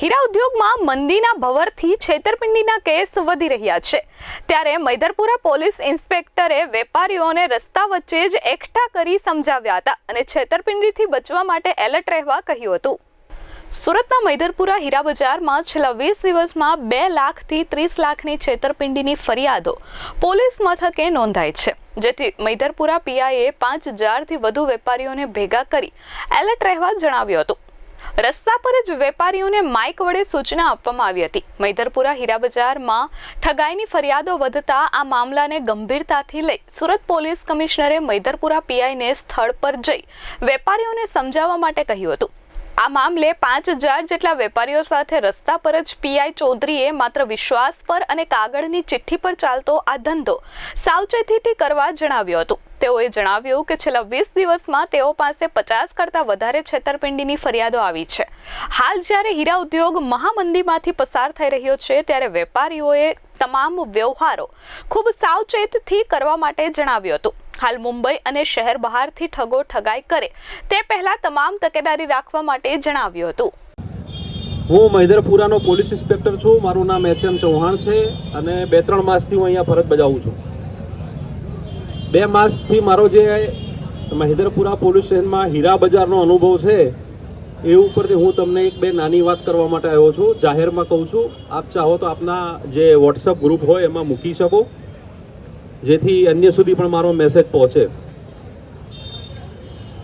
હીરા ઉદ્યોગમાં મંદીના ભવરથી છેતરપિંડીના કેસ વધી રહ્યા છે. ત્યારે મૈદરપુરા પોલીસ ઇન્સ્પેક્ટરે વેપારીઓને રસ્તા વચ્ચે જ એકઠા કરી સમજાવ્યા હતા અને છેતરપિંડીથી બચવા માટે એલર્ટ રહેવા કહ્યું હતું. સુરતના મૈદરપુરા હીરા બજારમાં છેલ્લા વીસ દિવસમાં બે લાખથી ત્રીસ લાખની છેતરપિંડીની ફરિયાદો પોલીસ મથકે નોંધાઈ છે. જેથી મૈદરપુરા પીઆઈએ પાંચ હજારથી વધુ વેપારીઓને ભેગા કરી એલર્ટ રહેવા જણાવ્યું હતું. રસ્તા પર જ વેપારીઓને માઇક વડે સૂચના આપવામાં આવી હતી. મૈદરપુરા હીરા બજારમાં ઠગાઈની ફરિયાદો વધતા આ મામલાને ગંભીરતાથી લઈ સુરત પોલીસ કમિશનરે મૈદરપુરા પીઆઈને સ્થળ પર જઈ વેપારીઓને સમજાવવા માટે કહ્યું હતું. આ મામલે પાંચ હજાર જેટલા વેપારીઓ સાથે રસ્તા પર જ પીઆઈ ચૌધરીએ માત્ર વિશ્વાસ પર અને કાગળની ચિઠ્ઠી પર ચાલતો આ ધંધો સાવચેતીથી કરવા જણાવ્યું હતું. તેઓએ જણાવ્યું કે છેલ્લા વીસ દિવસમાં તેઓ પાસે પચાસ કરતાં વધારે છેતરપિંડીની ફરિયાદો આવી છે. હાલ જ્યારે હીરા ઉદ્યોગ મહામંદીમાંથી પસાર થઈ રહ્યો છે, ત્યારે વેપારીઓએ તમામ વ્યવહારો ખૂબ સાવચેતથી કરવા માટે જણાવ્યું હતું. હાલ મુંબઈ અને શહેર બહારથી ઠગો ઠગાઈ કરે તે પહેલા તમામ તકેદારી રાખવા માટે જણાવ્યું હતું. હું મહિધરપુરાનો પોલીસ ઇન્સ્પેક્ટર છું. મારું નામ એચ એમ ચૌહાણ છે અને બે ત્રણ માસથી હું અહીંયા ફરજ બજાવું છું. બે માસથી મારો જે મહિધરપુરા પોલીસ સ્ટેશનમાં હીરા બજારનો અનુભવ છે એ ઉપરથી હું તમને એક બે નાની વાત કરવા માટે આવ્યો છું. જાહેરમાં કહું છું આપ ચાહો તો આપના જે વોટ્સઅપ ગ્રુપ હોય એમાં મૂકી શકો. જેથી અન્ય સુધી પણ મારો મેસેજ પહોંચે.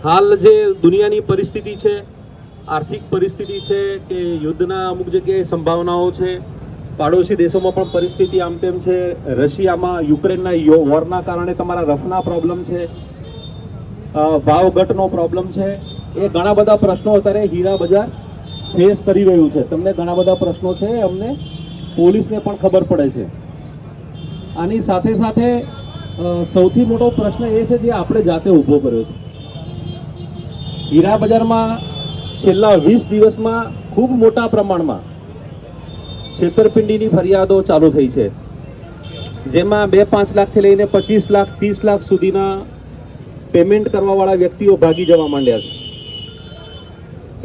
હાલ જે દુનિયાની પરિસ્થિતિ છે આર્થિક પરિસ્થિતિ છે કે યુદ્ધના અમુક જગ્યાએ સંભાવનાઓ છે પાડોશી દેશોમાં પણ પરિસ્થિતિ આમ તેમ છે રશિયામાં યુક્રેનના વોરના કારણે તમારા રફના પ્રોબ્લેમ છે અ, ભાવ ઘટનો પ્રોબ્લેમ છે એ ઘણા બધા પ્રશ્નો અત્યારે હીરા બજાર ફેસ કરી રહ્યું છે. તમને ઘણા બધા પ્રશ્નો છે, અમને પોલીસને પણ ખબર પડે છે. આની સાથે સાથે સૌથી મોટો પ્રશ્ન એ છે જે આપણે જાતે ઊભો કર્યો છે. હીરા બજારમાં છેલ્લા વીસ દિવસમાં ખૂબ મોટા પ્રમાણમાં છેતરપિંડીની ફરિયાદો ચાલુ થઈ છે. જેમાં બે પાંચ લાખથી લઈને પચીસ લાખ, ત્રીસ લાખ સુધીના પેમેન્ટ કરવાવાળા વ્યક્તિઓ ભાગી જવા માંડ્યા છે.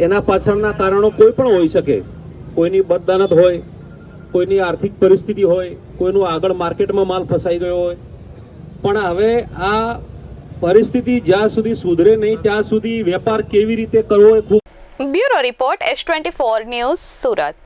એના પાછળના કારણો કોઈ પણ હોઈ શકે. કોઈની બદદાનત હોય, કોઈની આર્થિક પરિસ્થિતિ હોય, કોઈનું આગળ માર્કેટમાં માલ ફસાઈ ગયો હોય. પણ હવે આ પરિસ્થિતિ જ્યાં સુધી સુધરે નહીં, ત્યાં સુધી વેપાર કેવી રીતે કરવો એ ખૂબ bureau report S twenty four news Surat.